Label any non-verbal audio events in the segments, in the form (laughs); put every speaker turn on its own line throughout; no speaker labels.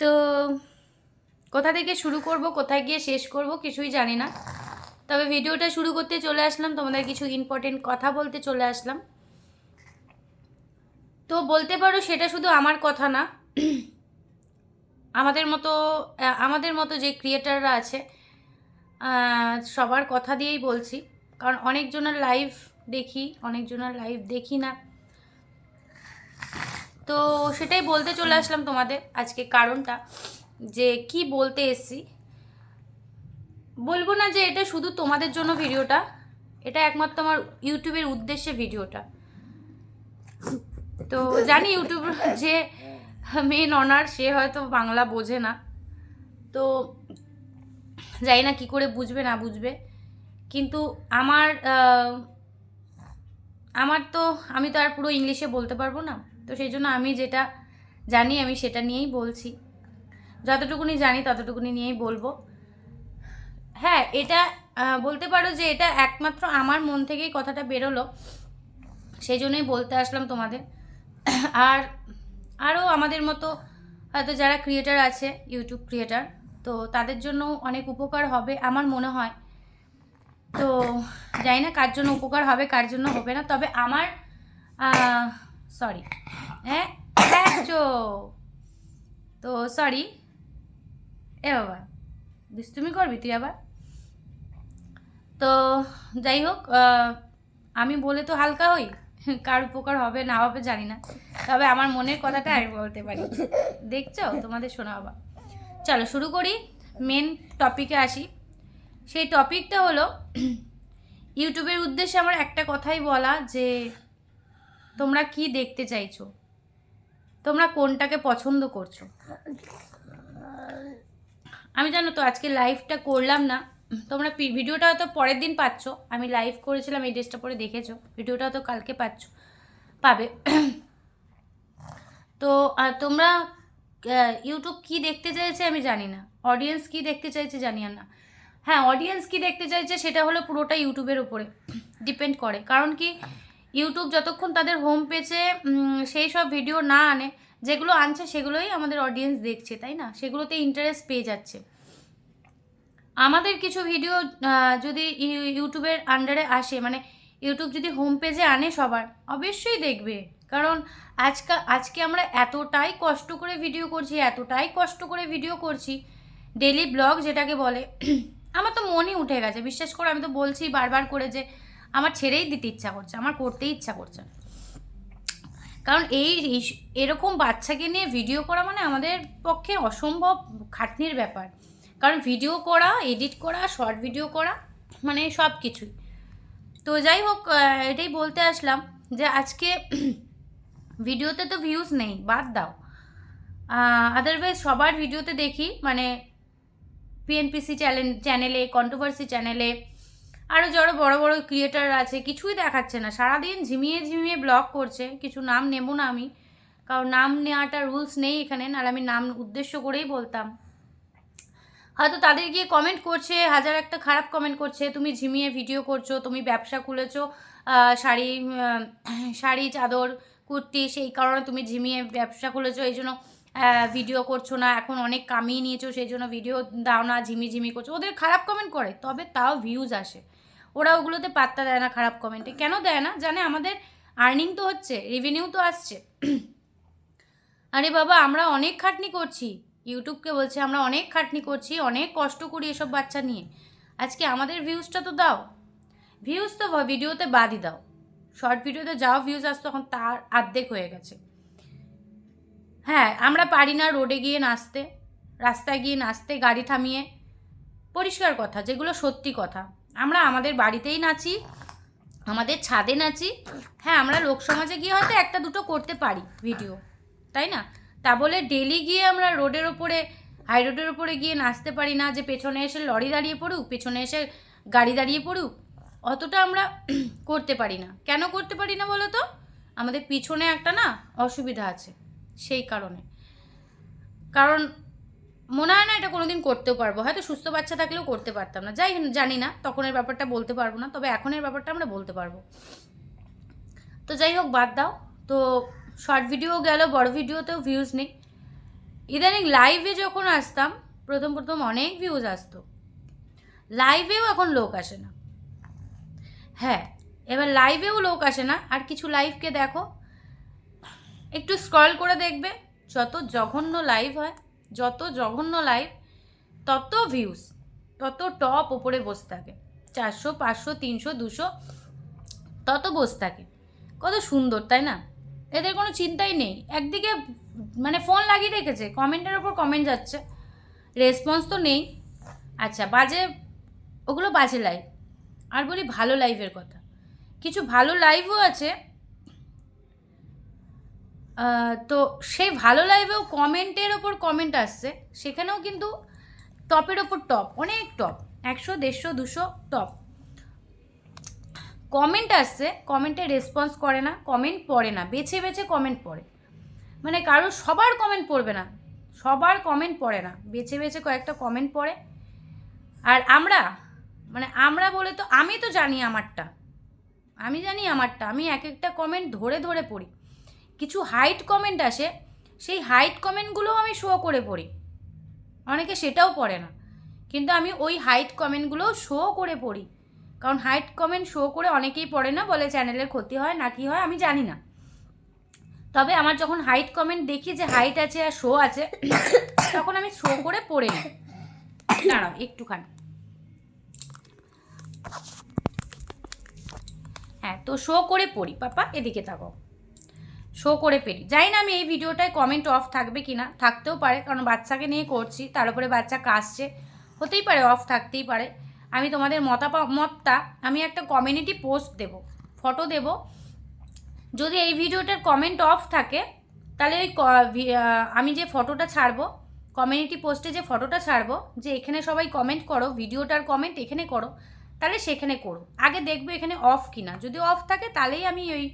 তো কোথা থেকে শুরু করব, কোথায় গিয়ে শেষ করব কিছুই জানি না। তবে ভিডিওটা শুরু করতে চলে আসলাম, তোমাদের কিছু ইম্পর্টেন্ট কথা বলতে চলে আসলাম। তো বলতে পারো সেটা শুধু আমার কথা না, আমাদের মতো আমাদের মতো যে ক্রিয়েটাররা আছে সবার কথা দিয়েই বলছি। কারণ অনেকজনের লাইভ দেখি, অনেকজনের লাইভ দেখি না। তো সেটাই বলতে চলে আসলাম তোমাদের আজকে কারণটা যে কি বলতে এসছি। বলব না যে এটা শুধু তোমাদের জন্য ভিডিওটা এটা একমাত্র আমার ইউটিউবের উদ্দেশ্যে ভিডিওটা। তো জানি ইউটিউব যে মেন অনার সে হয়তো বাংলা বোঝে না। তো জানি না কি করে বুঝবে না বুঝবে। কিন্তু আমার আমার তো আমি তো আর পুরো ইংলিশে বলতে পারব না। তো সেই জন্য আমি যেটা জানি, আমি সেটা নিয়েই বলছি। যতটুকুনি জানি, ততটুকুনি নিয়েই বলব। হ্যাঁ এটা বলতে পারো যে এটা একমাত্র আমার মন থেকেই কথাটা বেরোলো। সেই জন্যই বলতে আসলাম তোমাদের। আর আরও আমাদের মতো হয়তো যারা ক্রিয়েটার আছে ইউটিউব ক্রিয়েটার তো তাদের জন্য অনেক উপকার হবে আমার মনে হয়। তো জানি না কার জন্য উপকার হবে, কার জন্য হবে না। তবে আমার সরি হ্যাঁ দেখছ? তো সরি এ বাবা, দুষ্টুমি করবি তুই আবার? তো যাই হোক আমি বলে তো হালকা হই? কার উপকার হবে না হবে জানি না। তবে আমার মনের কথাটা আমি বলতে পারি। দেখছ? তোমাদের শোনা বাবা। চলো শুরু করি। মেন টপিকে আসি। সেই টপিকটা হলো, ইউটিউবের উদ্দেশ্যে আমার একটা কথাই বলা যে, তোমরা কি দেখতে চাইছো? তোমরা কোনটাকে পছন্দ করছ? আমি জানো তো, আজকে লাইভটা করলাম না। তোমরা ভিডিওটা হয়তো পরের দিন পাচ্ছ। আমি লাইভ করেছিলাম, এই ড্রেসটা পরে দেখেছ। ভিডিওটা হয়তো কালকে পাচ্ছ, পাবে। তো তোমরা ইউটিউব কি দেখতে চাইছে আমি জানি না। অডিয়েন্স কি দেখতে চাইছে জানি না। হ্যাঁ অডিয়েন্স কি দেখতে চাইছে সেটা হলো পুরোটা ইউটিউবের উপরে। ডিপেন্ড করে। কারণ কি ইউটিউব যতক্ষণ তাদের হোম পেজে সেই সব ভিডিও না আনে, যেগুলো আনছে সেগুলোই আমাদের অডিয়েন্স দেখছে, তাই না? সেগুলোতে ইন্টারেস্ট পেয়ে যাচ্ছে। আমাদের কিছু ভিডিও যদি ইউ- ইউটিউবের আন্ডারে আসে মানে ইউটিউব যদি হোম পেজে আনে সবার, অবশ্যই দেখবে। কারণ আজকা, আজকে আমরা এতটাই কষ্ট করে ভিডিও করছি, এতটাই কষ্ট করে ভিডিও করছি ডেলি ব্লগ যেটাকে বলে, (clears throat) আমার তো মনই উঠে গেছে। বিশ্বাস করে, আমি তো বলছি বারবার করে যে আমার ছেড়েই দিতে ইচ্ছা করছে, আমার করতেই ইচ্ছা করছে। কারণ এই এই- এরকম বাচ্চাকে নিয়ে ভিডিও করা মানে আমাদের পক্ষে অসম্ভব খাটনির ব্যাপার। কারণ ভিডিও করা এডিট করা শর্ট ভিডিও করা মানে সব কিছুই তো যাই হোক এটাই বলতে আসলাম যে আজকে (clears throat) ভিডিওতে তো ভিউজ নেই, বাদ দাও। আদারওয়াইজ সবার ভিডিওতে দেখি মানে পিএনপিসি চ্যানেল চ্যানেলে কন্ট্রোভার্সি চ্যানেলে আরও যারা বড় বড় ক্রিয়েটার আছে, কিছুই দেখাচ্ছে না। সারাদিন ঝিমিয়ে ঝিমিয়ে ব্লগ করছে, কিছু নাম নেব না আমি, কারণ নাম নেওয়াটা রুলস নেই এখানে, নাহলে আমি নাম উদ্দেশ্য করেই বলতাম। হয়তো তাদের গিয়ে কমেন্ট করছে, হাজার একটা খারাপ কমেন্ট করছে, তুমি ঝিমিয়ে ভিডিও করছ, তুমি ব্যবসা খুলেছো শাড়ি শাড়ি, চাদর, কুর্তি, সেই কারণে তুমি ঝিমিয়ে ব্যবসা খুলেছো, এই জন্য ভিডিও করছ না, এখন অনেক কামিয়ে নিয়েছো, সেই জন্য ভিডিও দাও না, ঝিমি ঝিমি করছ। ওদের খারাপ কমেন্ট করে, তবে তাও ভিউজ আসে। ওরা ওগুলোতে পাত্তা দেয় না খারাপ কমেন্টে কেন দেয় না? জানে আমাদের আর্নিং তো হচ্ছে রেভিনিউ তো আসছে। আরে বাবা, আমরা অনেক খাটনি করছি। ইউটিউবকে বলছে, আমরা অনেক খাটনি করছি, অনেক কষ্ট করি এসব বাচ্চা নিয়ে। আজকে আমাদের ভিউজটা তো দাও। ভিউজ তো ভিডিওতে বাদই দাও। শর্ট ভিডিওতে যাও ভিউজ আসতো তখন তার অর্ধেক হয়ে গেছে। হ্যাঁ আমরা পারি না রোডে গিয়ে নাচতে, রাস্তায় গিয়ে নাচতে, গাড়ি থামিয়ে। পরিষ্কার কথা, যেগুলো সত্যি কথা। আমরা আমাদের বাড়িতেই নাচি, আমাদের ছাদে নাচি। হ্যাঁ আমরা লোকসমাজে গিয়ে হয়তো একটা দুটো করতে পারি ভিডিও, তাই না? তা বলে ডেলি গিয়ে আমরা রোডের ওপরে, হাই রোডের ওপরে গিয়ে নাচতে পারি না, যে পেছনে এসে লরি দাঁড়িয়ে পড়ুক, পেছনে এসে গাড়ি দাঁড়িয়ে পড়ুক, অতটা আমরা (clears throat) করতে পারি না। কেন করতে পারি না বলো তো? আমাদের পিছনে একটা না অসুবিধা আছে, সেই কারণে। কারণ মনে হয় না এটা কোনোদিন করতেও পারব। হয়তো সুস্থ বাচ্চা থাকলেও করতে পারতাম না। যাই জানি না তখনের ব্যাপারটা বলতে পারব না, তবে এখনের ব্যাপারটা আমরা বলতে পারব। তো যাই হোক, বাদ দাও। তো শর্ট ভিডিও গেল, বড় ভিডিওতেও ভিউজ নেই। ইদানিং লাইভে যখন আসতাম, প্রথম প্রথম অনেক ভিউজ আসতো। লাইভেও এখন লোক আসে না। হ্যাঁ এবার লাইভেও লোক আসে না। আর কিছু লাইভকে দেখো, একটু স্ক্রল করে দেখবে, যত জঘন্য লাইভ হয় যত জঘন্য লাইভ তত ভিউজ তত টপ ওপরে বসে থাকে। চারশো, পাঁচশো, তিনশো, দুশো, তত বসে থাকে। কত সুন্দর, তাই না? এদের কোনো চিন্তাই নেই। একদিকে মানে ফোন লাগিয়ে রেখেছে কমেন্টের ওপর কমেন্ট যাচ্ছে। রেসপন্স তো নেই। আচ্ছা বাজে, ওগুলো বাজে লাইভ আর বলি ভালো লাইভের কথা। কিছু ভালো লাইভও আছে তো সেই ভালো লাইভেও কমেন্টের ওপর কমেন্ট আসছে। সেখানেও কিন্তু টপের ওপর টপ অনেক টপ একশো, দেড়শো, দুশো টপ কমেন্ট আসছে কমেন্টে রেসপন্স করে না কমেন্ট পড়ে না, বেছে বেছে কমেন্ট পড়ে। মানে কারও সবার কমেন্ট পড়বে না, সবার কমেন্ট পড়ে না, বেছে বেছে কয়েকটা কমেন্ট পড়ে। আর আমরা মানে আমরা বলে তো, আমি তো জানি আমারটা, আমি জানি আমারটা, আমি এক একটা কমেন্ট ধরে ধরে পড়ি। কিছু হাইট কমেন্ট আসে, সেই হাইট কমেন্টগুলোও আমি শো করে পড়ি। অনেকে সেটাও পড়ে না। কিন্তু আমি ওই হাইট কমেন্টগুলোও শো করে পড়ি। কারণ হাইট কমেন্ট শো করে অনেকেই পড়ে না, বলে চ্যানেলের ক্ষতি হয় না কি হয় আমি জানি না। তবে আমার যখন হাইট কমেন্ট দেখি যে হাইট আছে আর শো আছে, তখন আমি শো করে পড়ে নিই। দাঁড়াও একটুখানি। হ্যাঁ তো শো করে পড়ি, পাপা, এদিকে থাকো শো করে পেরি জানি না আমি এই ভিডিওটায় কমেন্ট অফ থাকবে কি না থাকতেও পারে, কারণ বাচ্চাকে নিয়ে করছি, তার উপরে বাচ্চা কাশছে, হতেই পারে অফ থাকতেই পারে। আমি তোমাদের মতামতটা আমি একটা কমিউনিটি পোস্ট দেব ফটো দেব। যদি এই ভিডিওটার কমেন্ট অফ থাকে, তাহলে ওই আমি যে ফটোটা ছাড়বো কমিউনিটি পোস্টে যে ফটোটা ছাড়বো, যে এখানে সবাই কমেন্ট করো ভিডিওটার কমেন্ট এখানে করো, তাহলে সেখানে করো। আগে দেখব এখানে অফ কিনা। যদি অফ থাকে, তাহলেই আমি ওই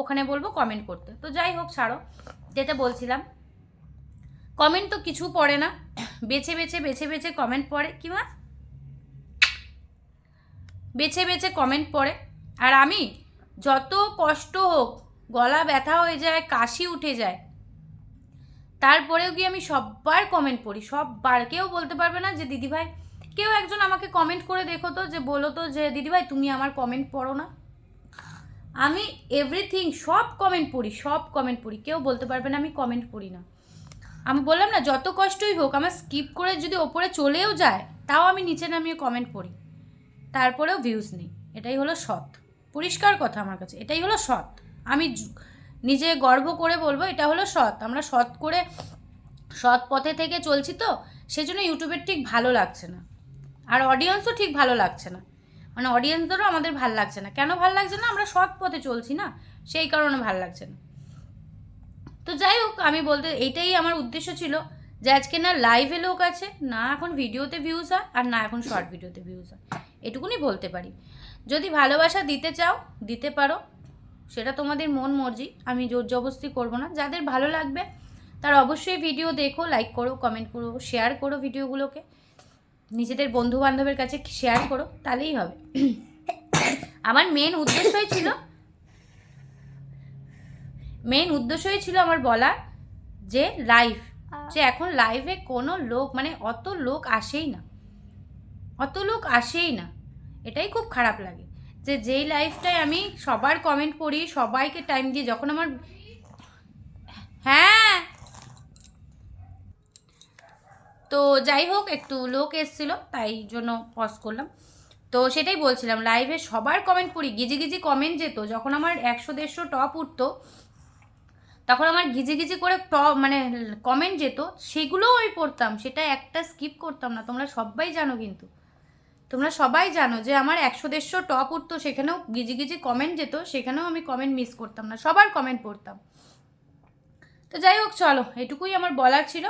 ওখানে বলব কমেন্ট করতে। তো যাই হোক, ছাড়ো। যেটা বলছিলাম। কমেন্ট তো কিছু পড়ে না। বেছে বেছে বেছে বেছে কমেন্ট পড়ে। কি মা? বেছে বেছে কমেন্ট পড়ে। আর আমি যত কষ্ট হোক, গলা ব্যথা হয়ে যায়, কাশি উঠে যায়, তারপরেও কি আমি সববার কমেন্ট পড়ি। সববার কেউ বলতে পারবে না যে, দিদিভাই, কেউ একজন আমাকে কমেন্ট করে দেখো তো, যে বলো তো যে, দিদিভাই, তুমি আমার কমেন্ট পড়ো না। আমি এভরিথিং সব কমেন্ট পড়ি, সব কমেন্ট পড়ি। কেউ বলতে পারবে না আমি কমেন্ট পড়ি না। আমি বললাম না, যত কষ্টই হোক, আমার স্কিপ করে যদি ওপরে চলেও যায়, তাও আমি নিচে নামিয়ে কমেন্ট পড়ি। তারপরেও ভিউজ নেই। এটাই হলো সৎ। পরিষ্কার কথা আমার কাছে। এটাই হলো সৎ। আমি নিজে গর্ব করে বলব, এটা হলো সৎ। আমরা সৎ করে, সৎ পথে থেকে চলছি তো, সেজন্য ইউটিউবের ঠিক ভালো লাগছে না। আর অডিয়েন্সও ঠিক ভালো লাগছে না। মানে অডিয়েন্সদেরও আমাদের ভালো লাগছে না। কেন ভালো লাগছে না? আমরা সৎ পথে চলছি না। সেই কারণে ভালো লাগছে না। তো যাই হোক, আমি বলতে এইটাই আমার উদ্দেশ্য ছিল যে আজকে না লাইভে লোক আছে, না এখন ভিডিওতে ভিউজ হয়, আর না এখন শর্ট ভিডিওতে ভিউজ হয়। এটুকুনি বলতে পারি। যদি ভালোবাসা দিতে চাও, দিতে পারো। সেটা তোমাদের মন মর্জি, আমি জোর জবস্তি করব না। যাদের ভালো লাগবে, তার অবশ্যই ভিডিও দেখো লাইক করো কমেন্ট করো শেয়ার করো ভিডিওগুলোকে নিজেদের বন্ধু বান্ধবের কাছে শেয়ার করো, তাহলেই হবে। আমার মেন উদ্দেশ্যই ছিল মেন উদ্দেশ্যই ছিল আমার বলা যে লাইভ যে এখন লাইভে কোনো লোক মানে অত লোক আসেই না। অত লোক আসেই না। এটাই খুব খারাপ লাগে। যে যেই লাইফটায় আমি সবার কমেন্ট পড়ি, সবাইকে টাইম দিই, যখন আমার হ্যাঁ তো যাই হোক, একটু লোক এসছিল, তাই জন্য পজ করলাম। তো সেটাই বলছিলাম লাইভে সবার কমেন্ট পড়ি, গিজি গিজি কমেন্ট যেত, যখন আমার একশো দেড়শো টপ উঠতো, তখন আমার গিজি গিজি করে টপ মানে কমেন্ট যেত, সেগুলোও আমি পড়তাম, সেটা একটা স্কিপ করতাম না, তোমরা সবাই জানো কিন্তু। তোমরা সবাই জানো যে আমার একশো দেড়শো টপ উঠতো, সেখানেও গিজি গিজি কমেন্ট যেত, সেখানেও আমি কমেন্ট মিস করতাম না, সবার কমেন্ট পড়তাম। তো যাই হোক, চলো, এটুকুই আমার বলার ছিল।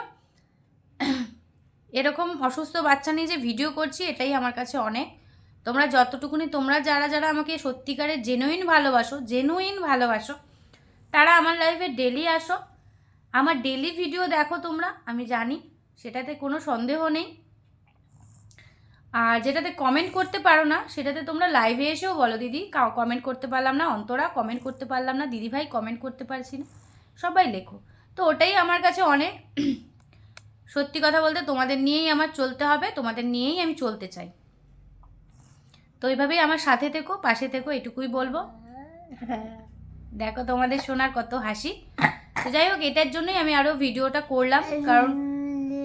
এরকম অসুস্থ বাচ্চা নিয়ে যে ভিডিও করছি, এটাই আমার কাছে অনেক। তোমরা যতটুকুনি, তোমরা যারা যারা আমাকে সত্যিকারের জেনুইন ভালোবাসো জেনুইন ভালোবাসো, তারা আমার লাইফে ডেলি আসো। আমার ডেলি ভিডিও দেখো তোমরা, আমি জানি, সেটাতে কোনো সন্দেহ নেই। আর যেটাতে কমেন্ট করতে পারো না, সেটাতে তোমরা লাইভে এসেও বলো, দিদি কমেন্ট করতে পারলাম না, অন্তরা কমেন্ট করতে পারলাম না দিদি ভাই কমেন্ট করতে পারছি না। সবাই লেখো। তো ওটাই আমার কাছে অনেক। সত্যি কথা বলতে তোমাদের নিয়েই আমার চলতে হবে, তোমাদের নিয়েই আমি চলতে চাই। তো এইভাবেই আমার সাথে থেকো, পাশে থেকো, এটুকুই বলব। দেখো তোমাদের শোনার কত হাসি। তো যাই হোক, এটার জন্যই আমি আরও ভিডিওটা করলাম, কারণ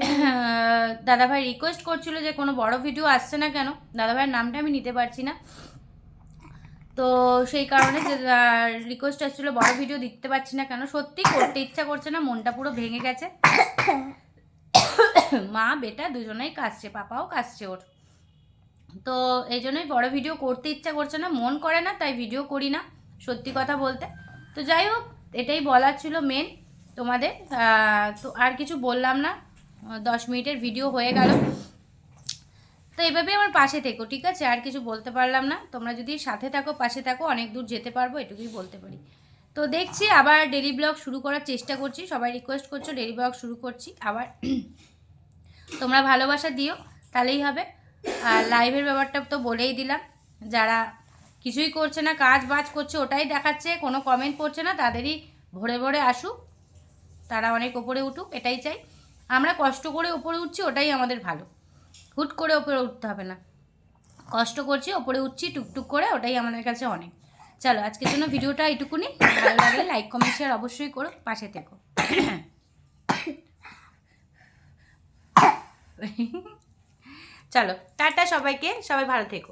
(laughs) দাদাভাই রিকোয়েস্ট করছিল যে কোনো বড় ভিডিও আসছে না কেন? দাদাভাইয়ের নামটা আমি নিতে পারছি না। তো সেই কারণে যে রিকোয়েস্ট আসছিল, বড় ভিডিও দিতে পারছি না কেন? সত্যি করতে ইচ্ছা করছে না, মনটা পুরো ভেঙে গেছে। মা, বেটা দুজনেই কাশছে পাপাও কাশছে ওর। তো এই জন্যই বড় ভিডিও করতে ইচ্ছা করছে না, মন করে না, তাই ভিডিও করি না, সত্যি কথা বলতে। তো যাই হোক, এটাই বলার ছিল মেন তোমাদের। তো আর কিছু বললাম না, দশ মিনিটের ভিডিও হয়ে গেল। তো এভাবে আমার পাশে থেকো, ঠিক আছে? আর কিছু বলতে পারলাম না। তোমরা যদি সাথে থাকো, পাশে থাকো, অনেক দূর যেতে পারব, এটুকুই বলতে পারি। তো দেখছি আবার ডেলি ব্লগ শুরু করার চেষ্টা করছি। সবাই রিকোয়েস্ট করছ ডেলি ব্লগ শুরু করছি। আবার (clears throat) তোমরা ভালোবাসা দিও, তাহলেই হবে। আর লাইভের ব্যাপারটা তো বলেই দিলাম। যারা কিছুই করছে না, কাজ বাজ করছে, ওটাই দেখাচ্ছে, কোনো কমেন্ট করছে না, তাদেরই ভরে ভরে আসুক। তারা অনেক ওপরে উঠুক, এটাই চাই। আমরা কষ্ট করে ওপরে উঠছি, ওটাই আমাদের ভালো। হুট করে ওপরে উঠতে হবে না। কষ্ট করছি, ওপরে উঠছি, টুকটুক করে, ওটাই আমাদের কাছে অনেক। চলো, আজকের জন্য ভিডিওটা এইটুকুনি। ভালো লাগলে লাইক কমেন্ট শেয়ার অবশ্যই করো, পাশে থেকো। চলো, টাটা সবাইকে, সবাই ভালো থেকো।